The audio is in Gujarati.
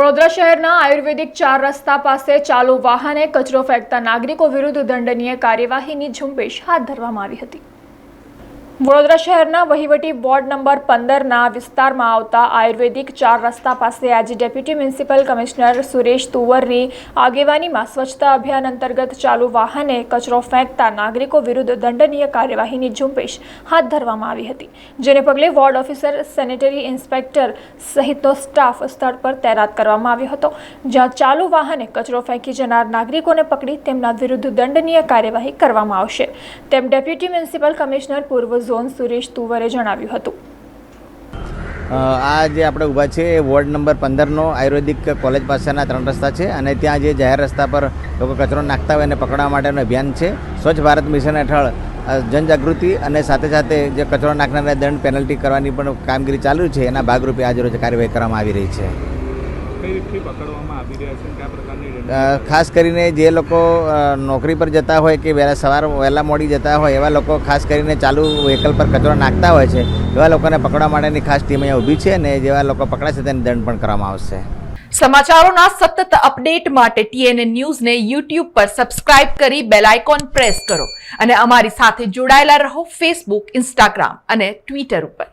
વડોદરા શહેરના આયુર્વેદિક ચાર રસ્તા પાસે ચાલુ વાહને કચરો ફેંકતા નાગરિકો વિરુદ્ધ દંડનીય કાર્યવાહીની ઝુંબેશ હાથ ધરવામાં આવી હતી. વડોદરા શહેરના વહીવટી વોર્ડ નંબર પંદરના વિસ્તારમાં આવતા આયુર્વેદિક ચાર રસ્તા પાસે આજે ડેપ્યુટી મ્યુનિસિપલ કમિશનર સુરેશ તુવરની આગેવાનીમાં સ્વચ્છતા અભિયાન અંતર્ગત ચાલુ વાહને કચરો ફેંકતા નાગરિકો વિરુદ્ધ દંડનીય કાર્યવાહીની ઝુંબેશ હાથ ધરવામાં આવી હતી, જેને પગલે વોર્ડ ઓફિસર, સેનેટરી ઇન્સ્પેક્ટર સહિતનો સ્ટાફ સ્થળ પર તૈનાત કરવામાં આવ્યો હતો, જ્યાં ચાલુ વાહને કચરો ફેંકી જનાર નાગરિકોને પકડી તેમના વિરુદ્ધ દંડનીય કાર્યવાહી કરવામાં આવશે. તેમ ડેપ્યુટી મ્યુનિસિપલ કમિશનર પૂર્વ ઝોન સુરેશ તુવરે જણાવ્યું હતું. આ જે આપણે ઊભા છે એ વોર્ડ નંબર પંદરનો આયુર્વેદિક કોલેજ પાસેના ત્રણ રસ્તા છે અને ત્યાં જે જાહેર રસ્તા પર લોકો કચરો નાખતા હોય એને પકડવા માટેનું અભિયાન છે. સ્વચ્છ ભારત મિશન હેઠળ જનજાગૃતિ અને સાથે સાથે જે કચરો નાખનારને દંડ પેનલ્ટી કરવાની પણ કામગીરી ચાલુ છે, એના ભાગરૂપે આજે રોજ કાર્યવાહી કરવામાં આવી રહી છે. ખાસ કરીને જે લોકો નોકરી પર જતા હોય કે વહેલા સવાર વહેલા મોડી જતા હોય એવા લોકો ખાસ કરીને ચાલુ વ્હીકલ પર કચરો નાખતા હોય છે એવા લોકોને પકડવા માટેની ખાસ ટીમ અહીંયા ઊભી છે અને જેવા લોકો પકડાશે તેને દંડ પણ કરવામાં આવશે. સમાચારોના સતત અપડેટ માટે ટીએનએ ન્યૂઝને યુટ્યુબ પર સબસ્ક્રાઇબ કરી બેલ આઇકોન પ્રેસ કરો અને અમારી સાથે જોડાયેલા રહો ફેસબુક ઇન્સ્ટાગ્રામ અને ટ્વિટર ઉપર.